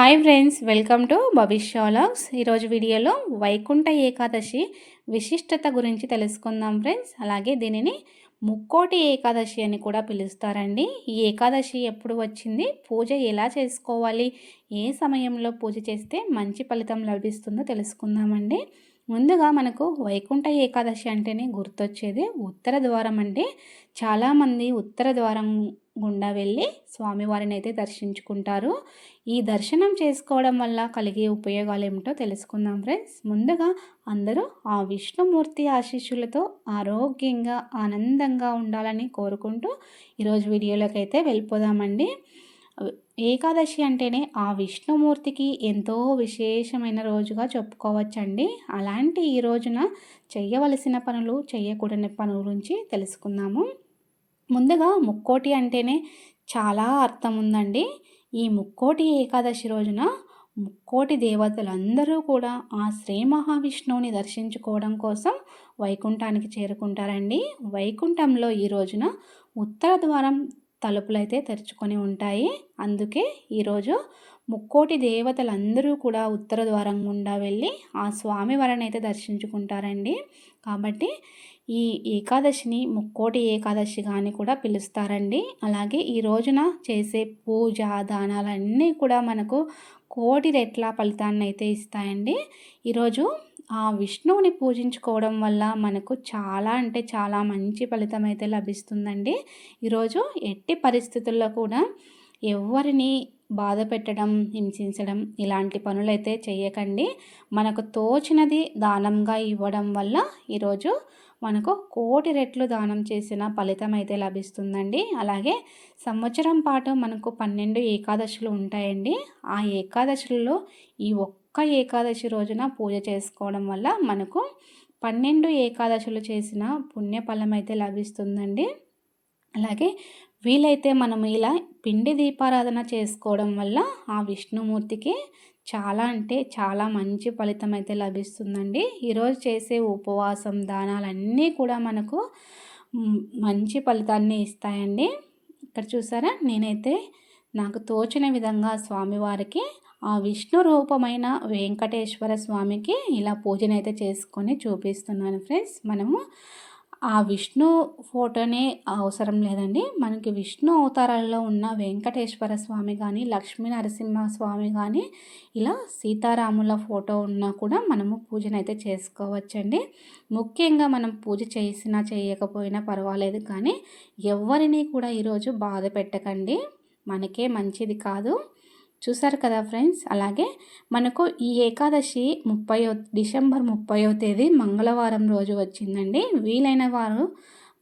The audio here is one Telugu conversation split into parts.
హాయ్ ఫ్రెండ్స్ వెల్కమ్ టు భవిష్యాలక్స్ ఈరోజు వీడియోలో వైకుంఠ ఏకాదశి విశిష్టత గురించి తెలుసుకుందాం ఫ్రెండ్స్. అలాగే దీనిని ముక్కోటి ఏకాదశి అని కూడా పిలుస్తారండి. ఈ ఏకాదశి ఎప్పుడు వచ్చింది? పూజ ఎలా చేసుకోవాలి? ఏ సమయంలో పూజ చేస్తే మంచి ఫలితం లభిస్తుందో తెలుసుకుందామండి. ముందుగా మనకు వైకుంఠ ఏకాదశి అంటేనే గుర్తొచ్చేది ఉత్తర ద్వారం అంటే చాలామంది ఉత్తర ద్వారం గుండా వెళ్ళి స్వామివారిని అయితే దర్శించుకుంటారు. ఈ దర్శనం చేసుకోవడం వల్ల కలిగే ఉపయోగాలు ఏమిటో తెలుసుకుందాం ఫ్రెండ్స్. ముందుగా అందరూ ఆ విష్ణుమూర్తి ఆశీస్సులతో ఆరోగ్యంగా ఆనందంగా ఉండాలని కోరుకుంటూ ఈరోజు వీడియోలోకి అయితే వెళ్ళిపోదామండి. ఏకాదశి అంటేనే ఆ విష్ణుమూర్తికి ఎంతో విశేషమైన రోజుగా చెప్పుకోవచ్చండి. అలాంటి ఈ రోజున చేయవలసిన పనులు చేయకూడని పనుల గురించి తెలుసుకుందాము. ముందుగా ముక్కోటి అంటేనే చాలా అర్థం ఉందండి ఈ ముక్కోటి ఏకాదశి రోజున ముక్కోటి దేవతలందరూ కూడా ఆ శ్రీ మహావిష్ణువుని దర్శించుకోవడం కోసం వైకుంఠానికి చేరుకుంటారండి. వైకుంఠంలో ఈ రోజున ఉత్తర ద్వారం తలుపులైతే తెరుచుకొని ఉంటాయి. అందుకే ఈరోజు ముక్కోటి దేవతలందరూ కూడా ఉత్తర ద్వారం గుండా వెళ్ళి ఆ స్వామివారిని అయితే దర్శించుకుంటారండి. కాబట్టి ఈ ఏకాదశిని ముక్కోటి ఏకాదశిగా అని కూడా పిలుస్తారండి. అలాగే ఈ రోజున చేసే పూజ దానాలన్నీ కూడా మనకు కోటి రెట్ల ఫలితాన్ని అయితే ఇస్తాయండి. ఈరోజు ఆ విష్ణువుని పూజించుకోవడం వల్ల మనకు చాలా అంటే చాలా మంచి ఫలితం అయితే లభిస్తుందండి. ఈరోజు ఎట్టి పరిస్థితుల్లో కూడా ఎవరిని బాధ పెట్టడం హింసించడం ఇలాంటి పనులైతే చేయకండి మనకు తోచినది దానంగా ఇవ్వడం వల్ల ఈరోజు మనకు కోటి రెట్లు దానం చేసిన ఫలితం అయితే లభిస్తుందండి. అలాగే సంవత్సరం పాటు మనకు పన్నెండు ఏకాదశులు ఉంటాయండి. ఆ ఏకాదశులలో ఈ ఒక్క ఏకాదశి రోజున పూజ చేసుకోవడం వల్ల మనకు పన్నెండు ఏకాదశులు చేసిన పుణ్యఫలం అయితే లభిస్తుందండి. అలాగే వీలైతే మనం ఇలా పిండి దీపారాధన చేసుకోవడం వల్ల ఆ విష్ణుమూర్తికి చాలా అంటే చాలా మంచి ఫలితం అయితే లభిస్తుందండి. ఈరోజు చేసే ఉపవాసం దానాలన్నీ కూడా మనకు మంచి ఫలితాన్ని ఇస్తాయండి. ఇక్కడ చూసారా? నేనైతే నాకు తోచిన విధంగా స్వామివారికి ఆ విష్ణు రూపమైన వెంకటేశ్వర స్వామికి ఇలా పూజనైతే చేసుకొని చూపిస్తున్నాను ఫ్రెండ్స్. మనము ఆ విష్ణు ఫోటోనే అవసరం లేదండి. మనకి విష్ణు అవతారాల్లో ఉన్న వెంకటేశ్వర స్వామి కానీ లక్ష్మీ నరసింహ స్వామి కానీ ఇలా సీతారాముల ఫోటో ఉన్నా కూడా మనము పూజనైతే చేసుకోవచ్చండి. ముఖ్యంగా మనం పూజ చేసినా చేయకపోయినా పర్వాలేదు కానీ ఎవరిని కూడా ఈరోజు బాధ పెట్టకండి. మనకే మంచిది కాదు. చూసారు కదా ఫ్రెండ్స్? అలాగే మనకు ఈ ఏకాదశి ముప్పై డిసెంబర్ ముప్పయో తేదీ మంగళవారం రోజు వచ్చిందండి. వీలైన వారు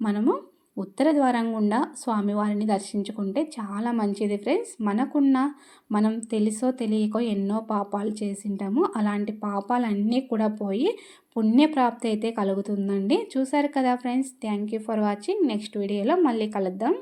మనము ఉత్తర ద్వారం గుండా స్వామివారిని దర్శించుకుంటే చాలా మంచిది ఫ్రెండ్స్. మనకున్న మనం తెలుసో తెలియకో ఎన్నో పాపాలు చేసింటాము. అలాంటి పాపాలన్నీ కూడా పోయి పుణ్యప్రాప్తి అయితే కలుగుతుందండి. చూసారు కదా friends? Thank you for watching. Next వీడియోలో మళ్ళీ కలుద్దాం.